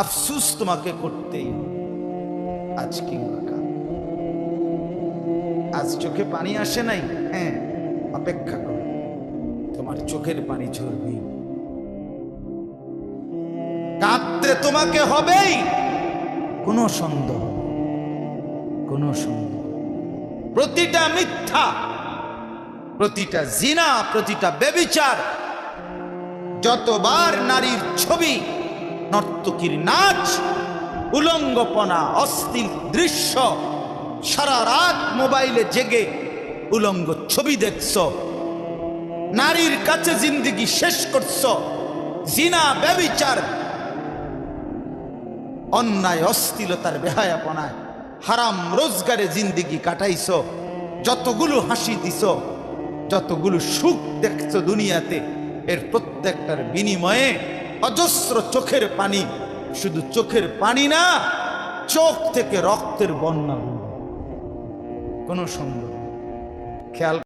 আফসুস তোমাকে করতেই। আজ কাল। আজ চোখে পানি আসে নাই? হ্যাঁ অপেক্ষা করো। তোমার চোখের পানি ঝরবি কাঁদতে তোমাকে হবেই। কোনো সন্দেহ কোনো সন্দেহ। প্রতিটা মিথ্যা, প্রতিটা জিনা, প্রতিটা বেবিচার যতবার নারীর ছবি নর্তকীর নাচ, উলঙ্গপনা, অস্থির দৃশ্য, সারা রাত মোবাইলে জেগে উলঙ্গ ছবি দেখছ, নারীর কাছে জিন্দিগি শেষ করছ, জিনা ব্যবিচার, অন্যায়, অস্থিলতার বেহায়াপনায় হারাম রোজগারে জিন্দিগি কাটাইছ, যতগুলো হাসি দিছ, যতগুলো সুখ দেখছ দুনিয়াতে, এর প্রত্যেকটার বিনিময়ে অজস্র চোখের পানি শুধু চোখের পানি না চোখ থেকে রক্তের বন্যা। কোনো সন্দেহ খেয়াল